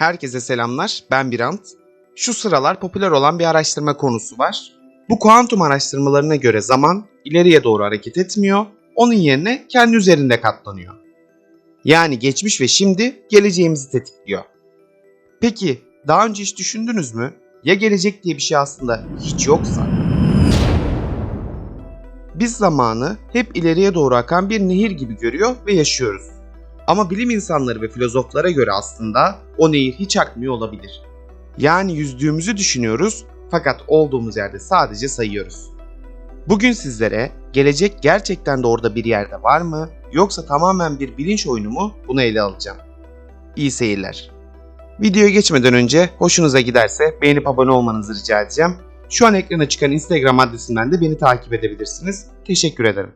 Herkese selamlar, ben Birant. Şu sıralar popüler olan bir araştırma konusu var. Bu kuantum araştırmalarına göre zaman ileriye doğru hareket etmiyor, onun yerine kendi üzerinde katlanıyor. Yani geçmiş ve şimdi geleceğimizi tetikliyor. Peki daha önce hiç düşündünüz mü? Ya gelecek diye bir şey aslında hiç yoksa? Biz zamanı hep ileriye doğru akan bir nehir gibi görüyor ve yaşıyoruz. Ama bilim insanları ve filozoflara göre aslında o nehir hiç akmıyor olabilir. Yani yüzdüğümüzü düşünüyoruz fakat olduğumuz yerde sadece sayıyoruz. Bugün sizlere gelecek gerçekten de orada bir yerde var mı yoksa tamamen bir bilinç oyunu mu bunu ele alacağım. İyi seyirler. Videoya geçmeden önce hoşunuza giderse beğenip abone olmanızı rica edeceğim. Şu an ekrana çıkan Instagram adresinden de beni takip edebilirsiniz. Teşekkür ederim.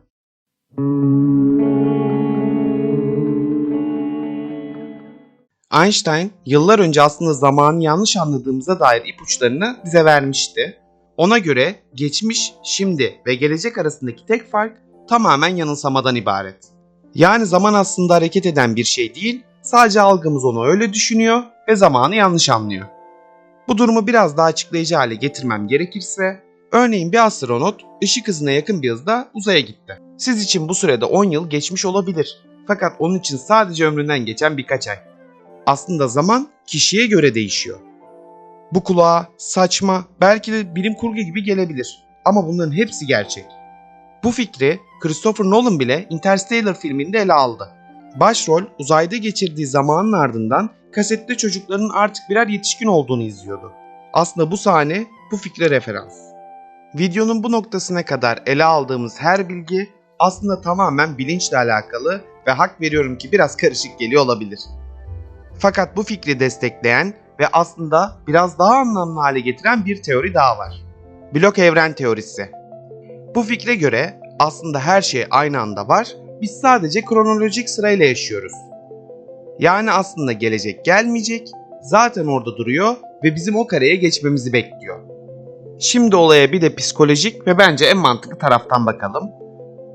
Einstein yıllar önce aslında zamanı yanlış anladığımıza dair ipuçlarını bize vermişti. Ona göre geçmiş, şimdi ve gelecek arasındaki tek fark tamamen yanılsamadan ibaret. Yani zaman aslında hareket eden bir şey değil, sadece algımız onu öyle düşünüyor ve zamanı yanlış anlıyor. Bu durumu biraz daha açıklayıcı hale getirmem gerekirse, örneğin bir astronot ışık hızına yakın bir hızda uzaya gitti. Siz için bu sürede 10 yıl geçmiş olabilir. Fakat onun için sadece ömründen geçen birkaç ay. Aslında zaman kişiye göre değişiyor. Bu kulağa saçma, belki de bilim kurgu gibi gelebilir. Ama bunların hepsi gerçek. Bu fikri Christopher Nolan bile Interstellar filminde ele aldı. Başrol uzayda geçirdiği zamanın ardından kasette çocukların artık birer yetişkin olduğunu izliyordu. Aslında bu sahne bu fikre referans. Videonun bu noktasına kadar ele aldığımız her bilgi aslında tamamen bilinçle alakalı ve hak veriyorum ki biraz karışık geliyor olabilir. Fakat bu fikri destekleyen ve aslında biraz daha anlamlı hale getiren bir teori daha var. Blok evren teorisi. Bu fikre göre aslında her şey aynı anda var, biz sadece kronolojik sırayla yaşıyoruz. Yani aslında gelecek gelmeyecek, zaten orada duruyor ve bizim o kareye geçmemizi bekliyor. Şimdi olaya bir de psikolojik ve bence en mantıklı taraftan bakalım.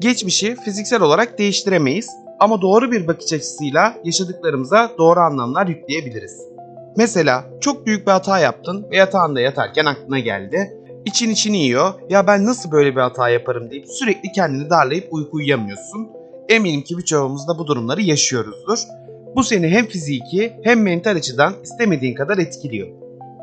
Geçmişi fiziksel olarak değiştiremeyiz ama doğru bir bakış açısıyla yaşadıklarımıza doğru anlamlar yükleyebiliriz. Mesela çok büyük bir hata yaptın ve yatağında yatarken aklına geldi. İçin içini yiyor. Ya ben nasıl böyle bir hata yaparım deyip sürekli kendini darlayıp uyku uyuyamıyorsun. Eminim ki birçoğumuz da bu durumları yaşıyoruzdur. Bu seni hem fiziki hem mental açıdan istemediğin kadar etkiliyor.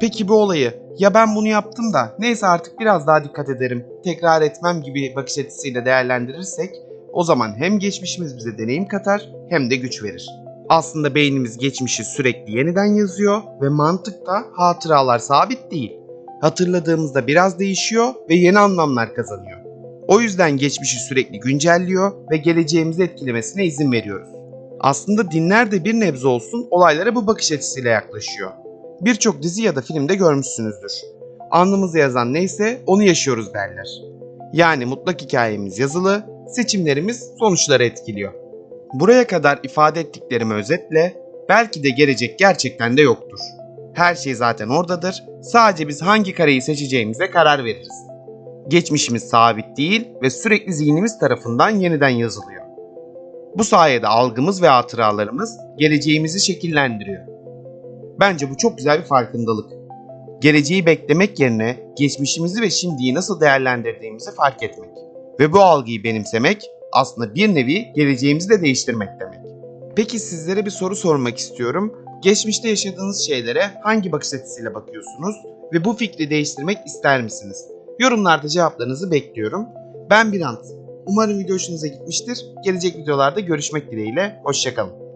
Peki bu olayı ya ben bunu yaptım da neyse artık biraz daha dikkat ederim, tekrar etmem gibi bakış açısıyla değerlendirirsek o zaman hem geçmişimiz bize deneyim katar hem de güç verir. Aslında beynimiz geçmişi sürekli yeniden yazıyor ve mantıkta hatıralar sabit değil. Hatırladığımızda biraz değişiyor ve yeni anlamlar kazanıyor. O yüzden geçmişi sürekli güncelliyor ve geleceğimizi etkilemesine izin veriyoruz. Aslında dinler de bir nebze olsun olaylara bu bakış açısıyla yaklaşıyor. Birçok dizi ya da filmde görmüşsünüzdür. Alnımıza yazan neyse onu yaşıyoruz derler. Yani mutlak hikayemiz yazılı, seçimlerimiz sonuçları etkiliyor. Buraya kadar ifade ettiklerimi özetle, belki de gelecek gerçekten de yoktur. Her şey zaten oradadır, sadece biz hangi kareyi seçeceğimize karar veririz. Geçmişimiz sabit değil ve sürekli zihnimiz tarafından yeniden yazılıyor. Bu sayede algımız ve hatıralarımız geleceğimizi şekillendiriyor. Bence bu çok güzel bir farkındalık. Geleceği beklemek yerine geçmişimizi ve şimdiyi nasıl değerlendirdiğimizi fark etmek. Ve bu algıyı benimsemek aslında bir nevi geleceğimizi de değiştirmek demek. Peki sizlere bir soru sormak istiyorum. Geçmişte yaşadığınız şeylere hangi bakış açısıyla bakıyorsunuz ve bu fikri değiştirmek ister misiniz? Yorumlarda cevaplarınızı bekliyorum. Ben Birant. Umarım video hoşunuza gitmiştir. Gelecek videolarda görüşmek dileğiyle. Hoşçakalın.